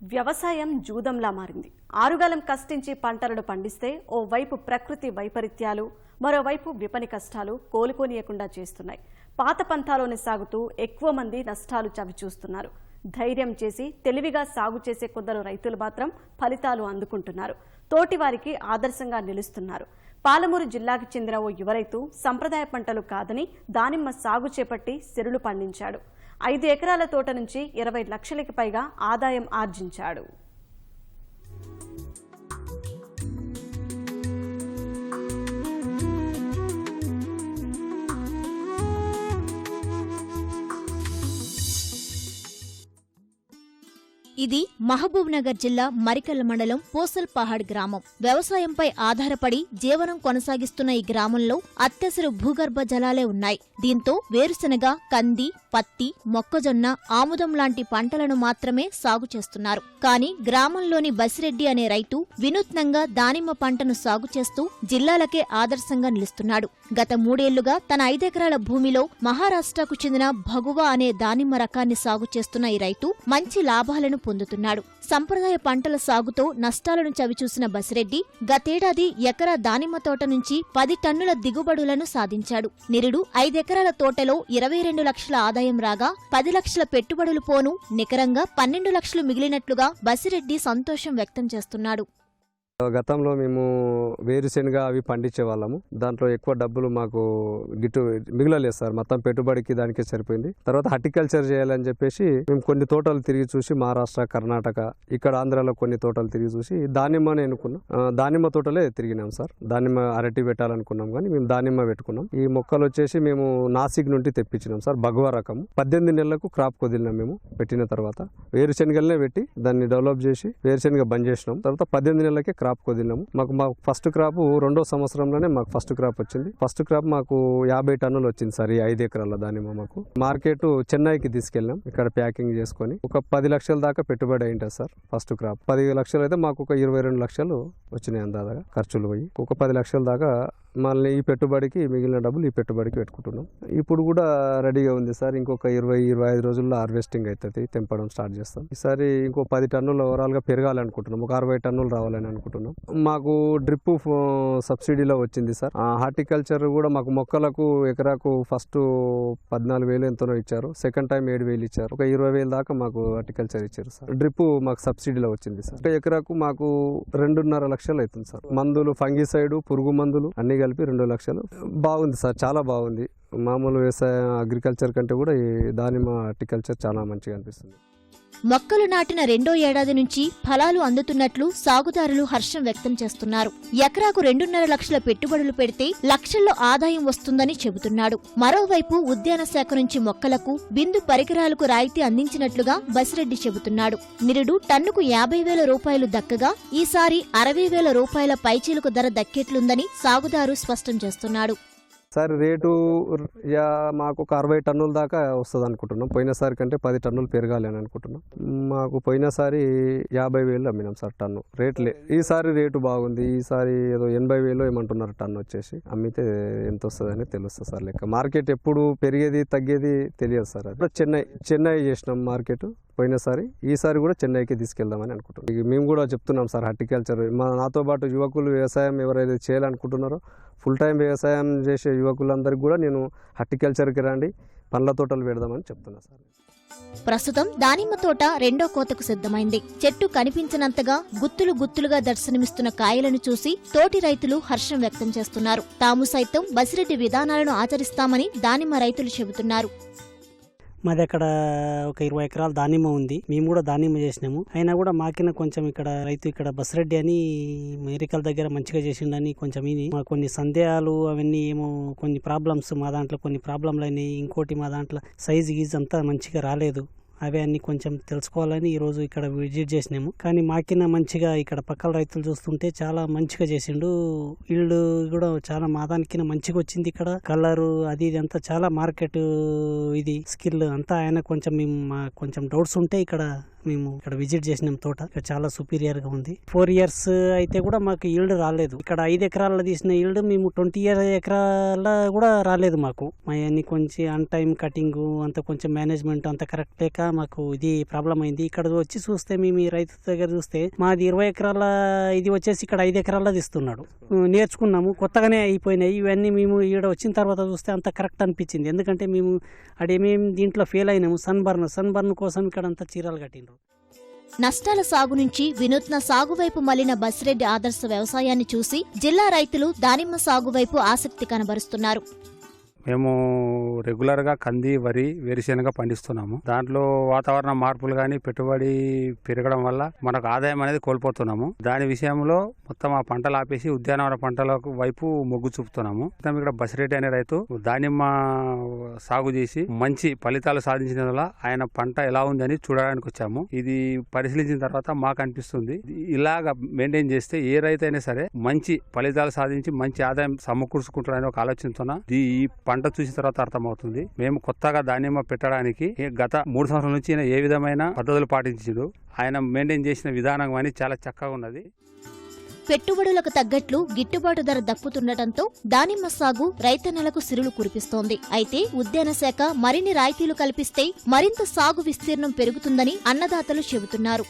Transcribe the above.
వ్యవసాయం జూదంలా మారింది. ఆరుగాలం కష్టించి పంటలను పండిస్తే ఓవైపు ప్రకృతి వైపరీత్యాలు మరోవైపు విపణి కష్టాలు కోలుకోనియకుండా చేస్తున్నాయి. పాత పంథాలోనే సాగుతూ ఎక్కువ మంది నష్టాలు చవిచూస్తున్నారు ధైర్యం చేసి తెలివిగా సాగు చేసే కొందరు రైతులు మాత్రం ఫలితాలు అందుకుంటున్నారు. తోటివారికి ఆదర్శంగా నిలుస్తున్నారు. పాలమూరు జిల్లాకు చెందిన ఓ యువ రైతు సంప్రదాయ పంటలు కాదని దానిమ్మ సాగు చేపట్టి సిరులు పండించాడు. ఐదు ఎకరాల తోట నుంచి ఇరవై లక్షలకి పైగా ఆదాయం ఆర్జించాడు. ఇది మహబూబ్ నగర్ జిల్లా మరికల్ మండలం పోసల్ పహాడ్ గ్రామం. వ్యవసాయంపై ఆధారపడి జీవనం కొనసాగిస్తున్న ఈ గ్రామంలో అత్యవసర భూగర్భ జలాలే ఉన్నాయి. దీంతో వేరుశనగ కంది పత్తి మొక్కజొన్న ఆముదం లాంటి పంటలను మాత్రమే సాగు చేస్తున్నారు. కానీ గ్రామంలోని బసిరెడ్డి అనే రైతు వినూత్నంగా దానిమ్మ పంటను సాగు చేస్తూ జిల్లాలకే ఆదర్శంగా నిలుస్తున్నాడు. గత మూడేళ్ళుగా తన ఐదెకరాల భూమిలో మహారాష్ట్రకు చెందిన భగువా అనే దానిమ్మ రకాన్ని సాగు చేస్తున్న ఈ రైతు మంచి లాభాలను పొందుతున్నాడు. సంప్రదాయ పంటల సాగుతో నష్టాలను చవిచూసిన బసిరెడ్డి గతేడాది ఎకరా దానిమ్మ తోట నుంచి పది టన్నుల దిగుబడులను సాధించాడు. నిరుడు ఐదెకరాల తోటలో ఇరవై రెండు లక్షల ఆదాయం రాగా పది లక్షల పెట్టుబడులు పోను నికరంగా పన్నెండు లక్షలు మిగిలినట్లుగా బసిరెడ్డి సంతోషం వ్యక్తం చేస్తున్నాడు. గతంలో మేము వేరుశెనగ అవి పండించే వాళ్ళము. దాంట్లో ఎక్కువ డబ్బులు మాకు గిట్టు మిగలలేదు సార్. మొత్తం పెట్టుబడికి దానికే సరిపోయింది. తర్వాత హార్టికల్చర్ చేయాలని చెప్పేసి మేము కొన్ని తోటలు తిరిగి చూసి మహారాష్ట్ర కర్ణాటక ఇక్కడ ఆంధ్రాలో కొన్ని తోటలు తిరిగి చూసి దానిమ్మని అనుకున్నాం దానిమ్మ తోటలే తిరిగినాం సార్. దానిమ్మ అరటి పెట్టాలనుకున్నాం కానీ మేము దానిమ్మ పెట్టుకున్నాం. ఈ మొక్కలు వచ్చేసి మేము నాసిక్ నుండి తెప్పించినాం సార్ భగవా రకము. పద్దెనిమిది నెలలకు క్రాప్ కొదిలినాం మేము పెట్టిన తర్వాత. వేరుశెనగలనే పెట్టి దాన్ని డెవలప్ చేసి వేరుశెనగ బంద్ చేసినాం. తర్వాత పద్దెనిమిది నెలలకే క్రాప్ కొదిలినాము. మాకు మా ఫస్ట్ క్రాప్ రెండో సంవత్సరంలోనే మాకు ఫస్ట్ క్రాప్ వచ్చింది. ఫస్ట్ క్రాప్ మాకు యాభై టన్నులు వచ్చింది సార్ ఈ ఐదు ఎకరాల దానిమ్మ మాకు. మార్కెట్ చెన్నైకి తీసుకెళ్ళాం ఇక్కడ ప్యాకింగ్ చేసుకొని. ఒక పది లక్షల దాకా పెట్టుబడి అయింటుంది సార్ ఫస్ట్ క్రాప్. పది లక్షలు అయితే మాకు ఒక ఇరవై రెండు లక్షలు వచ్చినాయి అందాదాగా ఖర్చులు పోయి. ఒక పది లక్షల దాకా మళ్ళీ ఈ పెట్టుబడికి మిగిలిన డబ్బులు ఈ పెట్టుబడికి పెట్టుకుంటున్నాం. ఇప్పుడు కూడా రెడీగా ఉంది సార్. ఇంకొక ఇరవై ఇరవై ఐదు రోజుల్లో హార్వెస్టింగ్ అవుతుంది తెంపడం స్టార్ట్ చేస్తాం. ఈసారి ఇంకో పది టన్నులు ఓవరాల్గా పెరగాలనుకుంటున్నాం. ఒక అరవై టన్నులు రావాలని అనుకుంటున్నాం. మాకు డ్రిప్ సబ్సిడీలో వచ్చింది సార్. హార్టికల్చర్ కూడా మాకు మొక్కలకు ఎకరాకు ఫస్ట్ పద్నాలుగు వేలు ఎంతనో ఇచ్చారు. సెకండ్ టైం ఏడు వేలు ఇచ్చారు. ఒక ఇరవై వేలు దాకా మాకు హార్టికల్చర్ ఇచ్చారు సార్. డ్రిప్ మాకు సబ్సిడీలో వచ్చింది సార్. ఒక ఎకరాకు మాకు రెండున్నర లక్షలు అవుతుంది సార్. మందులు ఫంగిసైడ్ పురుగు మందులు అన్ని కలిపి రెండు లక్షలు. బాగుంది సార్ చాలా బాగుంది. మామూలు వ్యవసాయం అగ్రికల్చర్ కంటే కూడా ఈ దానిమ్మ హార్టికల్చర్ చాలా మంచిగా అనిపిస్తుంది. మొక్కలు నాటిన రెండో ఏడాది నుంచి ఫలాలు అందుతున్నట్లు సాగుదారులు హర్షం వ్యక్తం చేస్తున్నారు. ఎకరాకు రెండున్నర లక్షల పెట్టుబడులు పెడితే లక్షల్లో ఆదాయం వస్తుందని చెబుతున్నాడు. మరోవైపు ఉద్యాన శాఖ నుంచి మొక్కలకు బిందు పరికరాలకు రాయితీ అందించినట్లుగా బసిరెడ్డి చెబుతున్నాడు. నిరుడు టన్నుకు యాభై వేల రూపాయలు దక్కగా ఈసారి అరవై వేల రూపాయల పైచీలకు ధర దక్కేట్లుందని సాగుదారు స్పష్టం చేస్తున్నాడు. సార్ రేటు యా మాకు ఒక అరవై టన్నుల దాకా వస్తుంది అనుకుంటున్నాం. పోయినసారి కంటే పది టన్నులు పెరగాలి అని అనుకుంటున్నాం. మాకు పోయినసారి యాభై వేలు అమ్మినాం సార్ టన్ను. రేట్లే ఈసారి రేటు బాగుంది. ఈసారి ఏదో ఎనభై వేలు ఏమంటున్నారు టన్ను వచ్చేసి. అమ్మితే ఎంత వస్తుంది అని తెలుస్తుంది సార్ లెక్క. మార్కెట్ ఎప్పుడు పెరిగేది తగ్గేది తెలియదు సార్ అది. చెన్నై చెన్నై చేసినాం మార్కెట్. పోయినసారి ఈసారి కూడా చెన్నైకి తీసుకెళ్దామని అనుకుంటున్నాం. ఇక మేము కూడా చెప్తున్నాం సార్ హార్టికల్చర్. మా నాతో పాటు యువకులు వ్యవసాయం ఎవరైతే చేయాలనుకుంటున్నారో ఫుల్ టైం వ్యవసాయం చేసే యువకులందరికీ కూడా నేను హార్టికల్చర్కి రండి పండ్ల తోటలు పెడదామని చెప్తున్నా సార్. ప్రస్తుతం దానిమ్మ తోట రెండో కోతకు సిద్ధమైంది. చెట్టు కనిపించినంతగా గుత్తులు గుత్తులుగా దర్శనమిస్తున్న కాయలను చూసి తోటి రైతులు హర్షం వ్యక్తం చేస్తున్నారు. తాము సైతం బసిరెడ్డి విధానాలను ఆచరిస్తామని దానిమ్మ రైతులు చెబుతున్నారు. మాది అక్కడ ఒక ఇరవై ఎకరాల దానిమ్మ ఉంది. మేము కూడా దానిమ్మ చేసినాము. అయినా కూడా మాకిన కొంచెం ఇక్కడ రైతు ఇక్కడ బసిరెడ్డి అని మెరికల్ దగ్గర మంచిగా చేసిండని కొంచెం ఇది మా కొన్ని సందేహాలు అవన్నీ ఏమో కొన్ని ప్రాబ్లమ్స్ మా దాంట్లో కొన్ని ప్రాబ్లంలు అయినాయి. ఇంకోటి మా దాంట్లో సైజ్ గీజ్ అంతా మంచిగా రాలేదు. అవి అన్ని కొంచెం తెలుసుకోవాలని ఈరోజు ఇక్కడ విజిట్ చేసినాము. కానీ మాకిన మంచిగా ఇక్కడ పక్కల రైతులు చూస్తుంటే చాలా మంచిగా చేసిండు. వీళ్ళు కూడా చాలా మాదానికి మంచిగా వచ్చింది ఇక్కడ. కలరు అది ఇది అంతా చాలా మార్కెట్ ఇది స్కిల్ అంతా ఆయన కొంచెం మేము మా కొంచెం డౌట్స్ ఉంటే ఇక్కడ మేము ఇక్కడ విజిట్ చేసినాం తోట. ఇక్కడ చాలా సుపీరియర్గా ఉంది. ఫోర్ ఇయర్స్ అయితే కూడా మాకు ఈల్డ్ రాలేదు. ఇక్కడ ఐదు ఎకరాల్లో తీసిన ఈల్డ్ మేము ట్వంటీ ఇయర్ ఎకరాల కూడా రాలేదు మాకు. మా అన్ని కొంచెం అన్ టైం కటింగ్ అంత కొంచెం మేనేజ్మెంట్ అంత కరెక్ట్ లేక మాకు ఇది ప్రాబ్లం అయింది. ఇక్కడ వచ్చి చూస్తే మేము ఈ రైతు దగ్గర చూస్తే మాది ఇరవై ఎకరాల ఇది వచ్చేసి ఇక్కడ ఐదు ఎకరాల తీస్తున్నాడు. నేర్చుకున్నాము. కొత్తగానే అయిపోయినాయి. ఇవన్నీ మేము ఈడ వచ్చిన తర్వాత చూస్తే అంత కరెక్ట్ అనిపించింది. ఎందుకంటే మేము అడేమేమి దీంట్లో ఫెయిల్ అయినాము? సన్ బర్న్ సన్ బర్న్ కోసం ఇక్కడ అంతా చీరలు కట్టిండ్రు. నష్టాల సాగు నుంచి వినూత్న సాగు వైపు మళ్ళిన బసిరెడ్డి ఆదర్శ వ్యవసాయాన్ని చూసి జిల్లా రైతులు దానిమ్మ సాగు వైపు ఆసక్తి కనబరుస్తున్నారు. మేము రెగ్యులర్గా కంది వరి వేరుశెనగ పండిస్తున్నాము. దాంట్లో వాతావరణ మార్పులు కానీ పెట్టుబడి పెరగడం వల్ల మనకు ఆదాయం అనేది కోల్పోతున్నాము. దాని విషయంలో మొత్తం ఆ పంటలు ఆపేసి ఉద్యానవన పంటలకు వైపు మొగ్గు చూపుతున్నాము. మొత్తం ఇక్కడ బసిరెడ్డి అనే రైతు దానిమ్మ సాగు చేసి మంచి ఫలితాలు సాధించిన వల్ల ఆయన పంట ఎలా ఉందని చూడడానికి వచ్చాము. ఇది పరిశీలించిన తర్వాత మాకు అనిపిస్తుంది. ఇలాగ మెయింటైన్ చేస్తే ఏ రైతు అయినా సరే మంచి ఫలితాలు సాధించి మంచి ఆదాయం సమకూర్చుకుంటారని ఒక ఆలోచనతో ఈ పంట చూసిన తర్వాత అర్థమవుతుంది. మేము కొత్తగా దానిమ్మ పెట్టడానికి గత మూడు సంవత్సరాల నుంచి ఏ విధమైన పద్ధతులు పాటించిండు ఆయన మెయింటైన్ చేసిన విధానం అని చాలా చక్కగా ఉన్నది. పెట్టుబడులకు తగ్గట్లు గిట్టుబాటు ధర దక్కుతుండటంతో దానిమ్మ సాగు రైతన్నలకు సిరులు కురిపిస్తోంది. అయితే ఉద్యాన శాఖ మరిన్ని రాయితీలు కల్పిస్తే మరింత సాగు విస్తీర్ణం పెరుగుతుందని అన్నదాతలు చెబుతున్నారు.